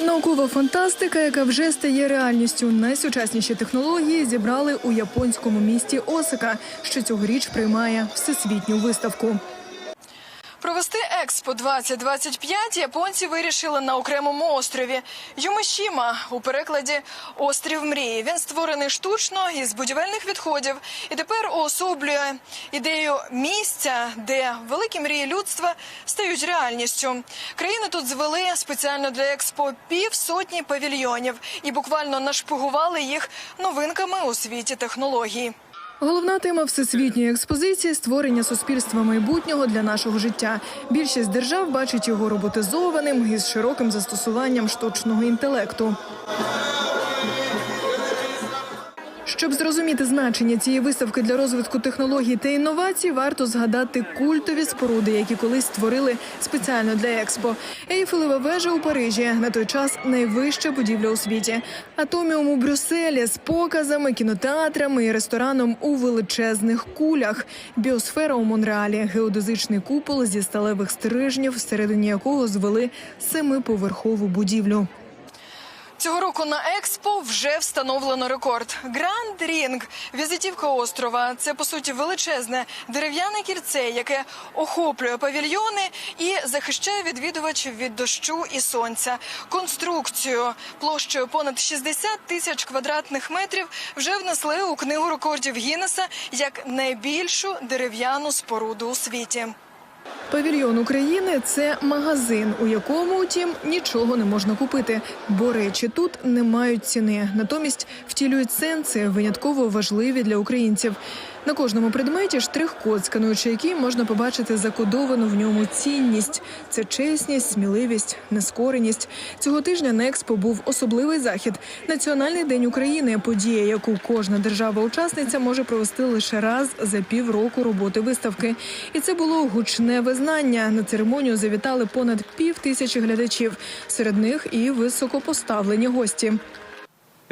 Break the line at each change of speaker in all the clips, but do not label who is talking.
Наукова фантастика, яка вже стає реальністю. Найсучасніші технології зібрали у японському місті Осака, що цьогоріч приймає всесвітню виставку. Експо 2025 японці вирішили на окремому острові Юмишіма у перекладі Острів мрії. Він створений штучно із будівельних відходів і тепер уособлює ідею місця, де великі мрії людства стають реальністю. Країни тут звели спеціально для експо півсотні павільйонів і буквально нашпигували їх новинками у світі технологій. Головна тема всесвітньої експозиції створення суспільства майбутнього для нашого життя. Більшість держав бачить його роботизованим із широким застосуванням штучного інтелекту. Щоб зрозуміти значення цієї виставки для розвитку технологій та інновацій, варто згадати культові споруди, які колись створили спеціально для експо. Ейфелева вежа у Парижі на той час найвища будівля у світі. Атоміум у Брюсселі з показами, кінотеатрами і рестораном у величезних кулях. Біосфера у Монреалі, геодезичний купол зі сталевих стрижнів, всередині якого звели семиповерхову будівлю. Цього року на експо вже встановлено рекорд. Гранд Рінг візитівка острова. Це по суті величезне дерев'яне кільце, яке охоплює павільйони і захищає відвідувачів від дощу і сонця. Конструкцію площею понад 60 тисяч квадратних метрів вже внесли у книгу рекордів Гіннеса як найбільшу дерев'яну споруду у світі. Павільйон України це магазин, у якому, утім, нічого не можна купити, бо речі тут не мають ціни. Натомість втілюють сенси, винятково важливі для українців. На кожному предметі штрих-код, скануючи який можна побачити закодовану в ньому цінність. Це чесність, сміливість, нескореність. Цього тижня на експо був особливий захід Національний день України. Подія, яку кожна держава-учасниця може провести лише раз за півроку роботи виставки. І це було гучне визнання. На церемонію завітали понад пів тисячі глядачів. Серед них і високопоставлені гості.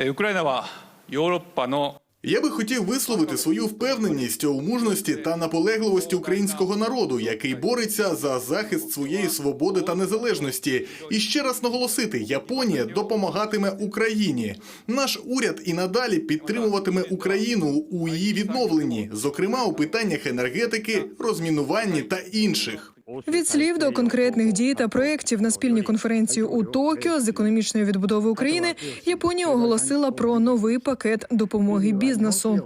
Україна えー
я би хотів висловити свою впевненість у мужності та наполегливості українського народу, який бореться за захист своєї свободи та незалежності, і ще раз наголосити, Японія допомагатиме Україні. Наш уряд і надалі підтримуватиме Україну у її відновленні, зокрема у питаннях енергетики, розмінуванні та інших.
Від слів до конкретних дій та проєктів на спільній конференції у Токіо з економічної відбудови України Японія оголосила про новий пакет допомоги бізнесу.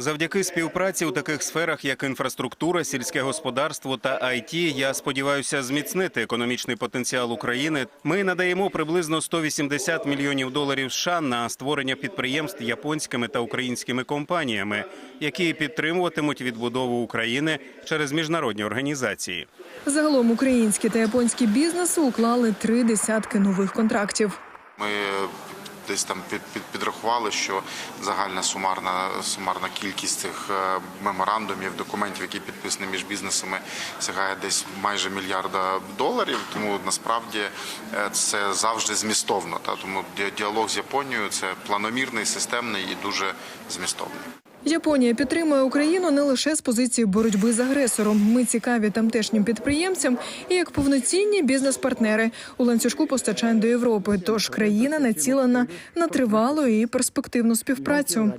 Завдяки співпраці у таких сферах, як інфраструктура, сільське господарство та IT, я сподіваюся зміцнити економічний потенціал України. Ми надаємо приблизно 180 мільйонів доларів США на створення підприємств японськими та українськими компаніями, які підтримуватимуть відбудову України через міжнародні організації.
Загалом українські та японські бізнеси уклали три десятки нових контрактів.
Ми десь там під, під, підрахували, що загальна сумарна сумарна кількість цих е, меморандумів, документів, які підписані між бізнесами, сягає десь майже мільярда доларів. Тому насправді е, це завжди змістовно. Та тому діалог з Японією це планомірний, системний і дуже змістовний.
Японія підтримує Україну не лише з позиції боротьби з агресором. Ми цікаві тамтешнім підприємцям і як повноцінні бізнес-партнери у ланцюжку постачань до Європи. Тож країна націлена на тривалу і перспективну співпрацю.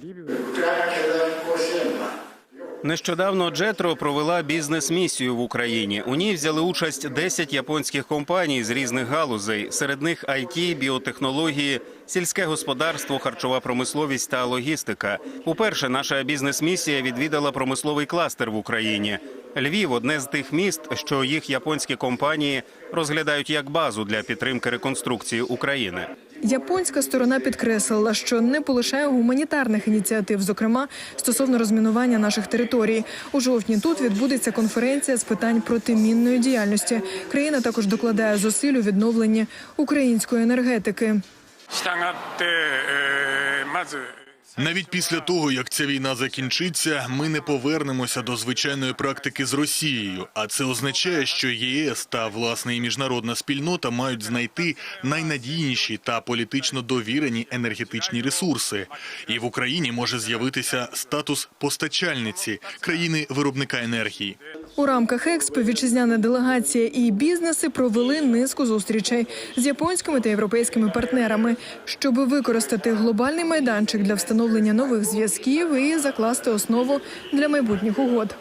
Нещодавно Джетро провела бізнес-місію в Україні. У ній взяли участь 10 японських компаній з різних галузей. Серед них IT, біотехнології, сільське господарство, харчова промисловість та логістика. Уперше наша бізнес-місія відвідала промисловий кластер в Україні. Львів одне з тих міст, що їх японські компанії розглядають як базу для підтримки реконструкції України.
Японська сторона підкреслила, що не полишає гуманітарних ініціатив, зокрема стосовно розмінування наших територій. У жовтні тут відбудеться конференція з питань протимінної діяльності. Країна також докладає зусиль у відновленні української енергетики.
Навіть після того, як ця війна закінчиться, ми не повернемося до звичайної практики з Росією, а це означає, що ЄС та власне і міжнародна спільнота мають знайти найнадійніші та політично довірені енергетичні ресурси. І в Україні може з'явитися статус постачальниці країни виробника енергії.
У рамках експо вітчизняна делегація і бізнеси провели низку зустрічей з японськими та європейськими партнерами, щоб використати глобальний майданчик для встановлення нових зв'язків і закласти основу для майбутніх угод.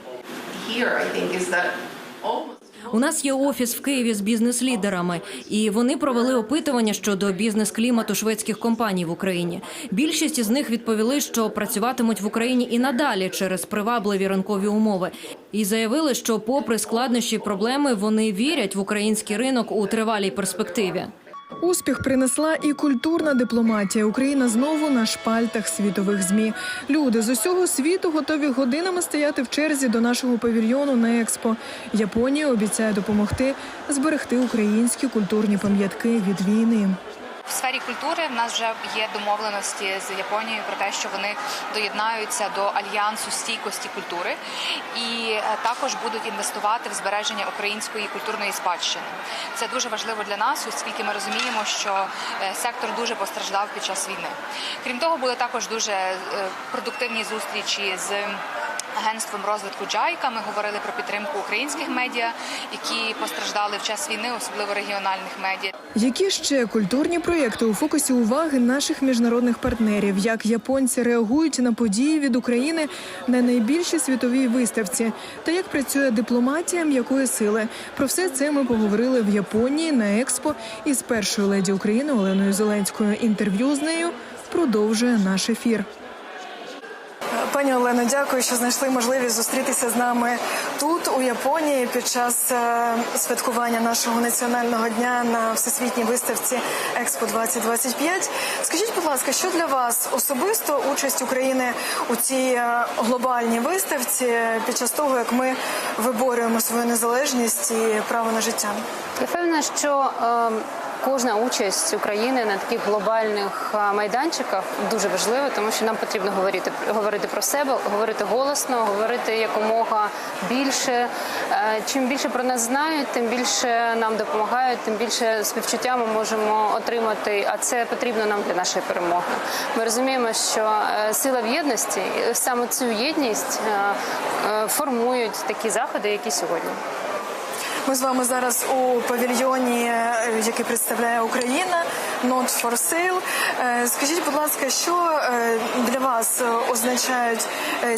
У нас є офіс в Києві з бізнес-лідерами, і вони провели опитування щодо бізнес-клімату шведських компаній в Україні. Більшість із них відповіли, що працюватимуть в Україні і надалі через привабливі ринкові умови, і заявили, що, попри складнощі проблеми, вони вірять в український ринок у тривалій перспективі.
Успіх принесла і культурна дипломатія. Україна знову на шпальтах світових змі. Люди з усього світу готові годинами стояти в черзі до нашого павільйону на експо. Японія обіцяє допомогти зберегти українські культурні пам'ятки від війни.
В сфері культури в нас вже є домовленості з Японією про те, що вони доєднаються до альянсу стійкості культури і е, також будуть інвестувати в збереження української культурної спадщини. Це дуже важливо для нас, оскільки ми розуміємо, що е, сектор дуже постраждав під час війни. Крім того, були також дуже е, продуктивні зустрічі з. Агентством розвитку Джайка ми говорили про підтримку українських медіа, які постраждали в час війни, особливо регіональних медіа.
Які ще культурні проєкти у фокусі уваги наших міжнародних партнерів? Як японці реагують на події від України на найбільшій світовій виставці? Та як працює дипломатія м'якої сили? Про все це ми поговорили в Японії на експо із першою леді України Оленою Зеленською. Інтерв'ю з нею продовжує наш ефір. Пані Олено, дякую, що знайшли можливість зустрітися з нами тут, у Японії, під час е, святкування нашого національного дня на всесвітній виставці Експо 2025 Скажіть, будь ласка, що для вас особисто участь України у цій е, глобальній виставці під час того, як ми виборюємо свою незалежність і право на життя?
Я впевнена, що е, кожна участь України на таких глобальних е, майданчиках дуже важлива, тому що нам потрібно говорити говорити про себе, говорити голосно, говорити якомога більше. Е, чим більше про нас знають, тим більше нам допомагають, тим більше співчуття ми можемо отримати. А це потрібно нам для нашої перемоги. Ми розуміємо, що е, сила в єдності саме цю єдність формують такі заходи, які сьогодні.
Ми з вами зараз у павільйоні, е, який представляє Україна, Not for Sale. Е, Скажіть, будь ласка, що е, для вас е, означають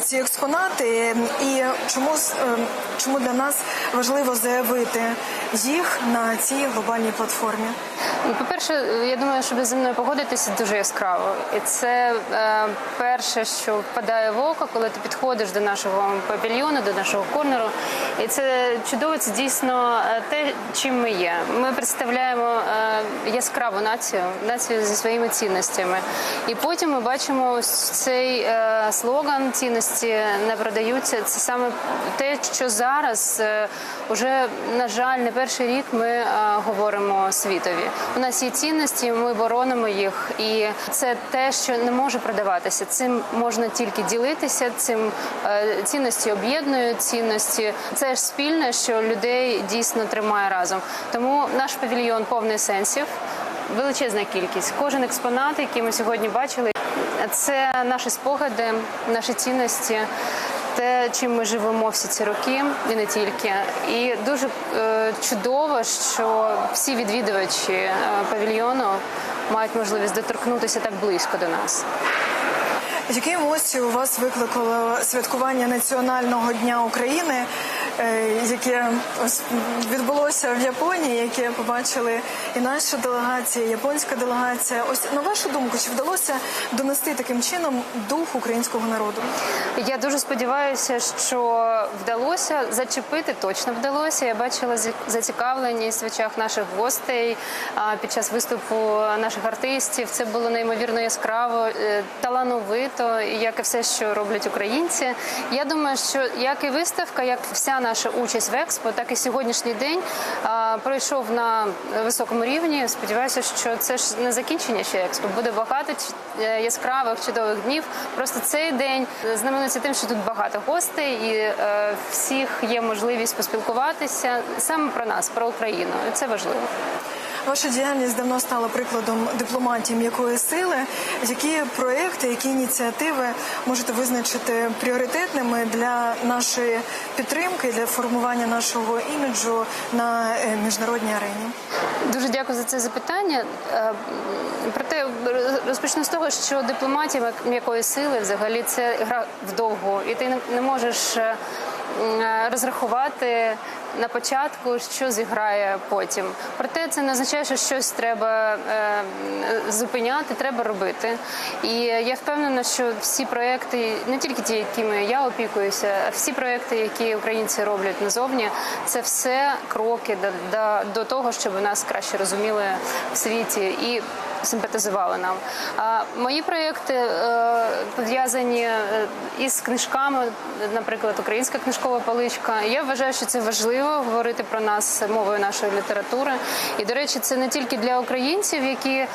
ці експонати, і чому чому для нас важливо заявити їх на цій глобальній платформі?
Ну, По-перше, я думаю, що зі мною погодитися дуже яскраво. І це перше, що впадає в око, коли ти підходиш до нашого павільйону, до нашого корнеру. І це чудово, це дійсно те, чим ми є. Ми представляємо яскраву націю, націю зі своїми цінностями. І потім ми бачимо ось цей е, слоган цінності не продаються. Це саме те, що зараз е, уже, на жаль, не перший рік ми е, говоримо світові. У нас є цінності, ми боронимо їх, і це те, що не може продаватися. Цим можна тільки ділитися. Цим цінності об'єднують цінності. Це ж спільне, що людей дійсно тримає разом. Тому наш павільйон повний сенсів. Величезна кількість. Кожен експонат, який ми сьогодні бачили, це наші спогади, наші цінності, те, чим ми живемо всі ці роки, і не тільки. І дуже е, чудово, що всі відвідувачі е, павільйону мають можливість доторкнутися так близько до нас.
Які емоції у вас викликало святкування Національного дня України, яке ось відбулося в Японії, яке побачили і наша делегація, і японська делегація? Ось на вашу думку, чи вдалося донести таким чином дух українського народу?
Я дуже сподіваюся, що вдалося зачепити. Точно вдалося. Я бачила зацікавленість в очах наших гостей під час виступу наших артистів. Це було неймовірно яскраво, е, талановито, як і все, що роблять українці. Я думаю, що як і виставка, як вся наша участь в експо, так і сьогоднішній день пройшов на високому рівні. Сподіваюся, що це ж не закінчення ще експо. Буде багато е, яскравих чудових днів. Просто цей день знаменується тим, що тут багато гостей, і е, всіх є можливість поспілкуватися саме про нас, про Україну. І це важливо.
Ваша діяльність давно стала прикладом дипломатії м'якої сили. Які проекти, які ініціативи можете визначити пріоритетними для нашої підтримки, для формування нашого іміджу на е, міжнародній арені?
Дуже дякую за це запитання. Е, Проте розпочну з того, що дипломатія м'якої сили взагалі це гра вдовго, і ти не- можеш е, розрахувати на початку, що зіграє потім. Проте це не означає, що щось треба е, зупиняти, треба робити. І я впевнена, що всі проекти, не тільки ті, якими я опікуюся, а всі проекти, які українці роблять назовні, це все кроки до, до, того, щоб нас краще розуміли в світі і симпатизували нам. А мої проекти е, пов'язані е, із книжками, наприклад, українська книжкова поличка. Я вважаю, що це важливо говорити про нас мовою нашої літератури. І, до речі, це не тільки для українців, які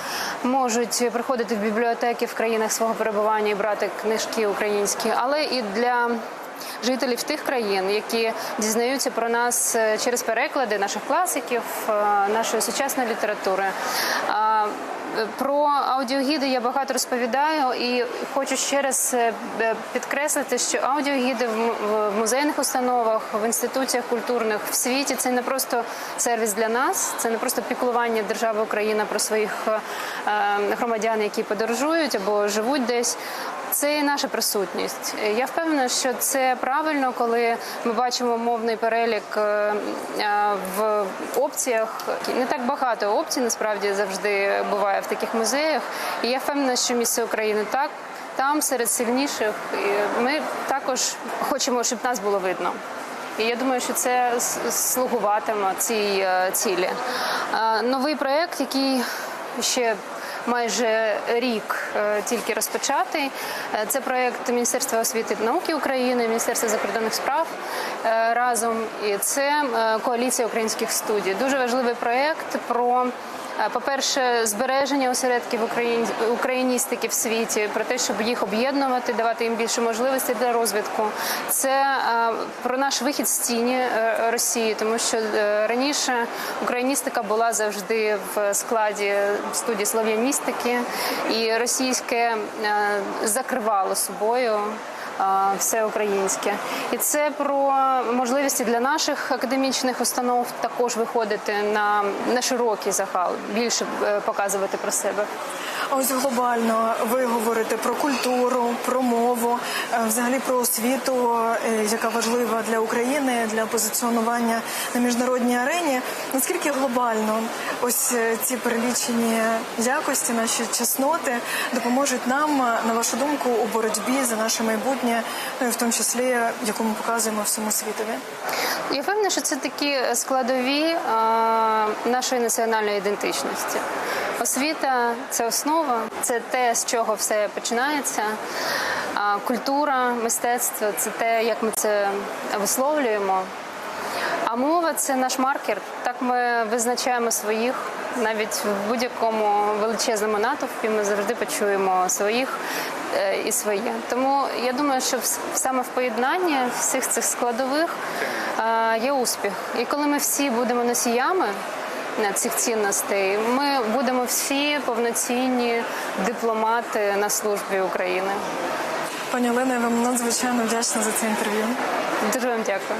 можуть приходити в бібліотеки в країнах свого перебування і брати книжки українські, але і для жителів тих країн, які дізнаються про нас е, через переклади наших класиків, е, нашої сучасної літератури. Е, Про аудіогіди я багато розповідаю і хочу ще раз підкреслити, що аудіогіди в музейних установах, в інституціях культурних в світі це не просто сервіс для нас, це не просто піклування держави Україна про своїх громадян, які подорожують або живуть десь. Це і наша присутність. Я впевнена, що це правильно, коли ми бачимо мовний перелік е, е, в опціях. Не так багато опцій насправді завжди буває в таких музеях. І я впевнена, що місце України так. Там серед сильніших І ми також хочемо, щоб нас було видно. І я думаю, що це слугуватиме цій е, цілі. Новий проєкт, який ще майже рік е, тільки розпочатий. Е, Це проєкт Міністерства освіти і науки України, Міністерства закордонних справ е, разом. І це коаліція українських студій. Дуже важливий проєкт про. Е, По-перше, збереження осередків україн- україністики в світі, про те, щоб їх об'єднувати, давати їм більше можливостей для розвитку. Це е, про наш вихід з тіні е, Росії, тому що раніше україністика була завжди в складі студії слов'яністики, і російське закривало собою. Все українське, і це про можливості для наших академічних установ також виходити на, на широкий загал, більше е, показувати про себе.
Ось глобально ви говорите про культуру, про мову, е, взагалі про освіту, е, яка важлива для України для позиціонування на міжнародній арені. Наскільки глобально ось е, ці перелічені якості, наші чесноти допоможуть нам, на вашу думку, у боротьбі за наше майбутнє, ну і в тому числі, яку ми показуємо всьому світові?
Я впевнена, що це такі складові нашої національної ідентичності. Освіта це основа, це те, з чого все починається. Культура, мистецтво це те, як ми це висловлюємо. А мова це наш маркер. Так ми визначаємо своїх. Навіть в будь-якому величезному натовпі ми завжди почуємо своїх е, і своє. Тому я думаю, що саме в поєднанні всіх цих складових е, є успіх. І коли ми всі будемо носіями цих цінностей, ми будемо всі повноцінні дипломати на службі України.
Пані Олена, я вам надзвичайно вдячна за це інтерв'ю.
Дуже вам дякую.